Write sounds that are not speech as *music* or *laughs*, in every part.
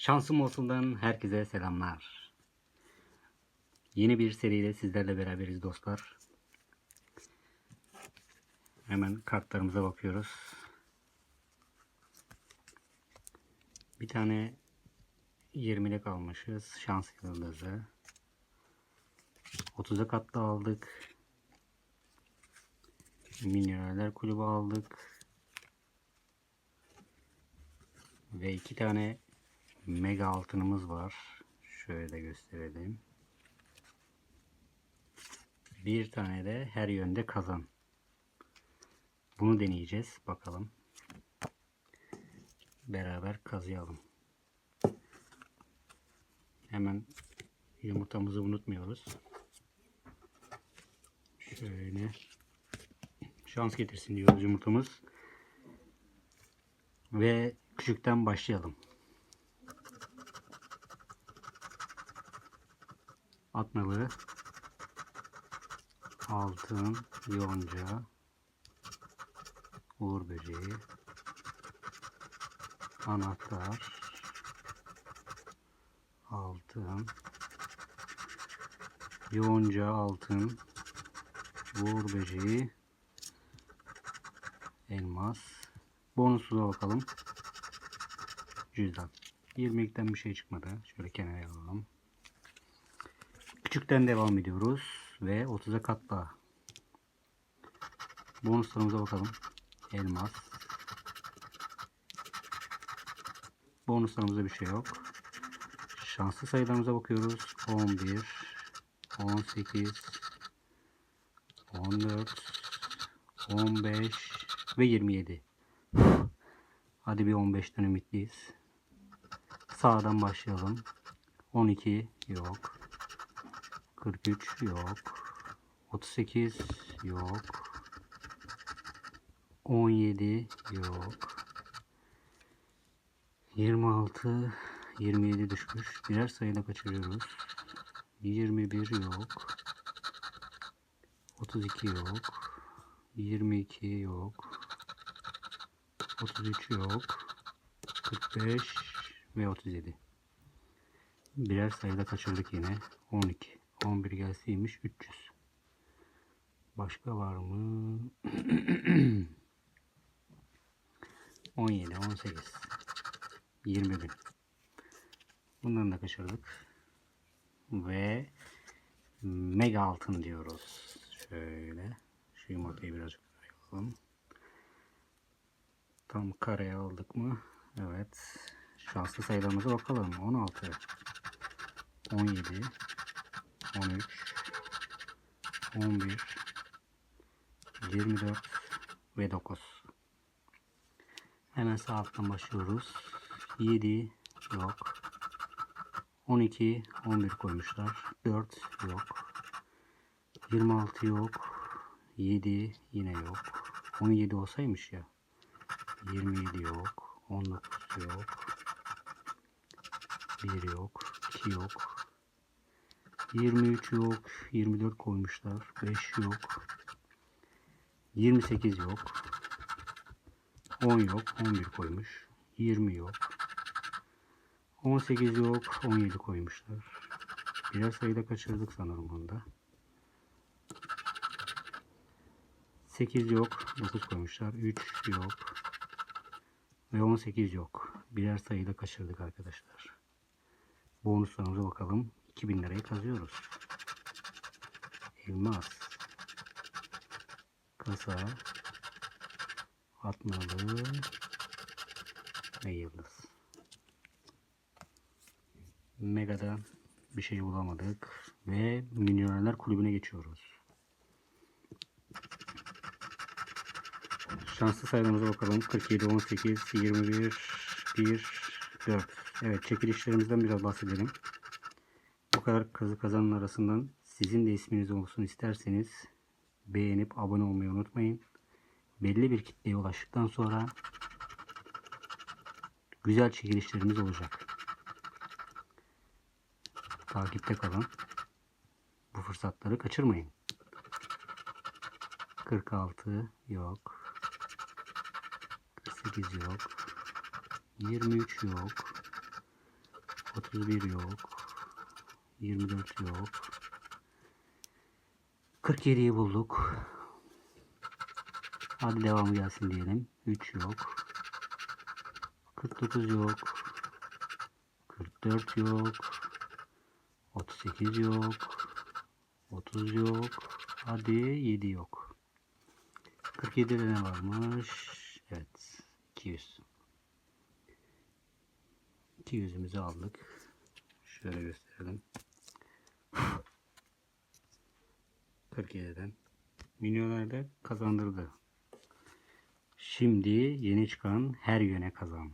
Şansım olsundan herkese selamlar. Yeni bir seriyle sizlerle beraberiz dostlar. Hemen kartlarımıza bakıyoruz. Bir tane 20'lik almışız. Şans yıldızı. 30'a katlı aldık. Mineraller kulübü aldık. Ve iki tane mega altınımız var. Şöyle gösterelim. Bir tane de her yönde kazan. Bunu deneyeceğiz. Bakalım. Beraber kazıyalım. Hemen yumurtamızı unutmuyoruz. Şöyle şans getirsin diyoruz yumurtamız. Ve küçükten başlayalım. Atmalı, altın, yonca, uğur böceği, anahtar, altın, yonca, altın, uğur böceği, elmas. Bonusuna bakalım. Cüzdan. 20'likten bir şey çıkmadı. Şöyle kenara alalım. Küçükten devam ediyoruz. Ve 30'a katla. Bonuslarımıza bakalım. Elmas. Bonuslarımızda bir şey yok. Şanslı sayılarımıza bakıyoruz. 11, 18, 14, 15 ve 27. Hadi bir 15'ten ümitliyiz. Sağdan başlayalım. 12 yok. 43 yok. 38 yok. 17 yok. 26 27 düşmüş. Birer sayıda kaçırıyoruz. 21 yok. 32 yok. 22 yok. 33 yok. 45 ve 37. Birer sayıda kaçırdık yine. 12. 11 gelseymiş 300. Başka var mı? 17, 18. 20 bin. Bundan da kaçırdık. Ve mega altın diyoruz. Şöyle. Şu yumurtayı birazcık koyalım. Tam kareye aldık mı? Evet. Şanslı sayılarımıza bakalım. 16, 17, 13, 11, 24 ve 9. Hemen sağ alttan başlıyoruz. 7 yok. 12, 11 koymuşlar. 4 yok. 26 yok. 7 yine yok. 17 olsaymış ya. 27 yok. 19 yok. 1 yok. 2 yok. 23 yok. 24 koymuşlar. 5 yok. 28 yok. 10 yok. 11 koymuş. 20 yok. 18 yok. 17 koymuşlar. Birer sayıda kaçırdık sanırım bunda. 8 yok. 9 koymuşlar. 3 yok. Ve 18 yok. Birer sayıda kaçırdık arkadaşlar. Bonuslarımıza bakalım. 2000 lirayı kazıyoruz. Elmas. Kasa. Atmalı. Ve yıldız. Mega'dan bir şey bulamadık. Ve Milyonerler Kulübü'ne geçiyoruz. Şanslı sayılarımıza bakalım. 47, 18, 21, 1, 4. Evet çekilişlerimizden biraz bahsedelim. Kadar kazı kazanın arasından sizin de isminiz olsun isterseniz beğenip abone olmayı unutmayın. Belli bir kitleye ulaştıktan sonra güzel çekilişlerimiz olacak. Takipte kalın. Bu fırsatları kaçırmayın. 46 yok. 48 yok. 23 yok. 31 yok. 24 yok. 47'yi bulduk. Hadi devamı gelsin diyelim. 3 yok. 49 yok. 44 yok. 38 yok. 30 yok. Hadi 7 yok. 47'de ne varmış? Evet. 200. 200'ümüzü aldık. Şöyle gösterelim. 47'den. Milyoner kazandırdı. Şimdi yeni çıkan her yöne kazan.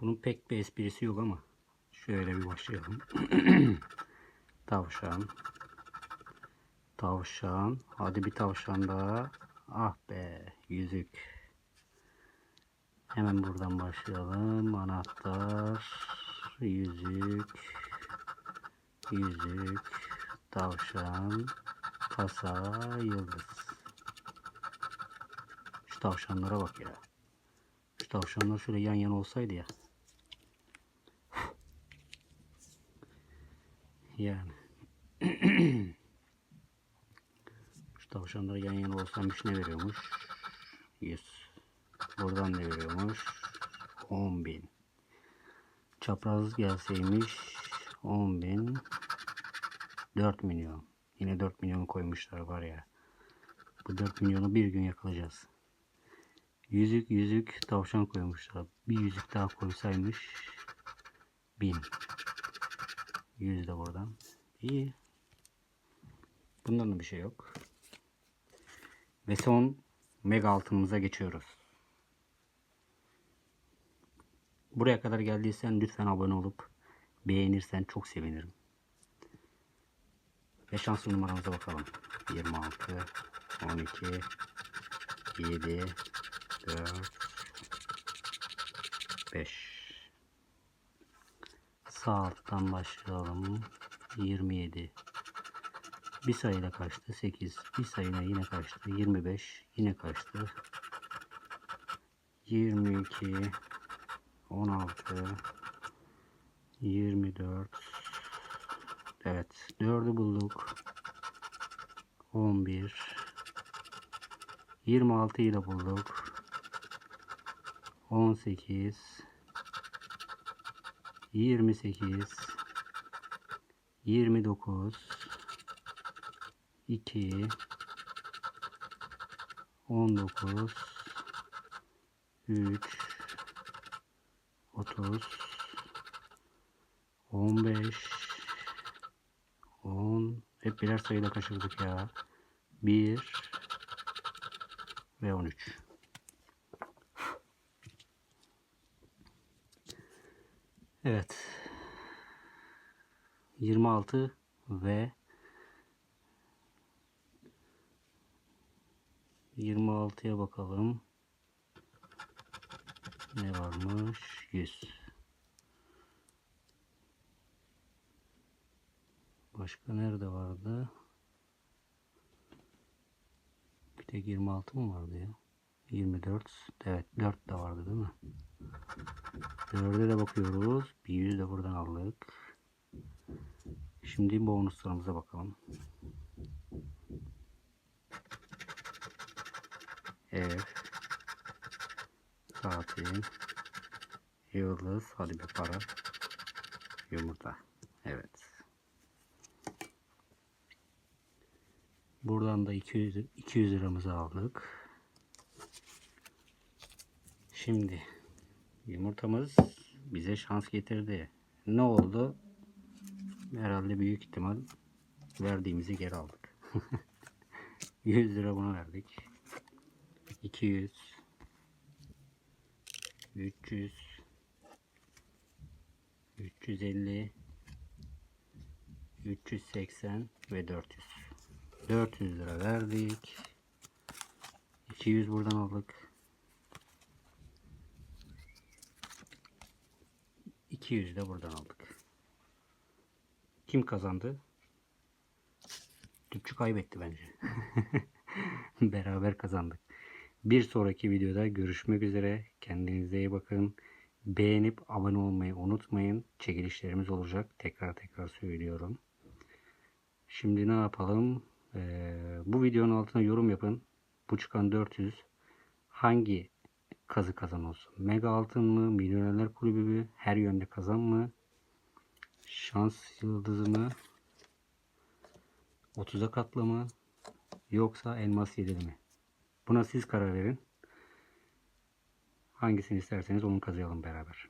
Bunun pek bir esprisi yok ama şöyle bir başlayalım. *clears throat* tavşan. Tavşan. Hadi bir tavşan daha. Ah be yüzük. Hemen buradan başlayalım. Anahtar. Yüzük. Yüzük. Tavşan. Kasa. Yıldız. Şu tavşanlara bak ya. Şu tavşanlar şöyle yan yana olsaydı ya. Yani. Şu tavşanlar yan yana olsaymış ne veriyormuş? 100. Buradan ne veriyormuş? 10 bin. Çapraz gelseymiş 10 bin. 4 milyon. Yine 4 milyon koymuşlar var ya. Bu 4 milyonu bir gün yakalayacağız. Yüzük yüzük tavşan koymuşlar. Bir yüzük daha koysaymış 1000. 100 de buradan. İyi. Bundan da bir şey yok. Ve son mega altınımıza geçiyoruz. Buraya kadar geldiysen lütfen abone olup beğenirsen çok sevinirim. Ve şanslı numaramıza bakalım. 26, 12, 7, 4, 5. Sağ alttan başlayalım. 27. Bir sayıyla kaçtı? 8. Bir sayıyla yine kaçtı? 25. Yine kaçtı? 22. 16. 24. Evet. 4'ü bulduk. 11. 26'yı da bulduk. 18. 28. 29. 2 19 3 30 15 10 hep birer sayıyla kaçırdık ya 1 ve 13 Evet 26 ve 26'ya bakalım. Ne varmış? 100. Başka nerede vardı? Bir tek 26 mı vardı ya? 24. Evet 4 de vardı değil mi? 4'e de bakıyoruz. Bir 100 de buradan aldık. Şimdi bonuslarımıza bakalım. Ev. Tatil. Yıldız. Hadi bir para. Yumurta. Evet. Buradan da 200, 200 liramızı aldık. Şimdi yumurtamız bize şans getirdi. Ne oldu? Herhalde büyük ihtimal verdiğimizi geri aldık. *laughs* 100 lira buna verdik. 200 300 350 380 ve 400 400 lira verdik 200 buradan aldık 200 de buradan aldık kim kazandı Tüpçü kaybetti bence *laughs* beraber kazandık bir sonraki videoda görüşmek üzere kendinize iyi bakın beğenip abone olmayı unutmayın. Çekilişlerimiz olacak. Tekrar tekrar söylüyorum. Şimdi ne yapalım? Ee, bu videonun altına yorum yapın. Bu çıkan 400 hangi kazı kazan olsun? Mega altın mı? Milyonerler kulübü mü? Her yönde kazan mı? Şans yıldızı mı? 30'a katlı mı? Yoksa elmas yedili mi? Buna siz karar verin. Hangisini isterseniz onu kazıyalım beraber.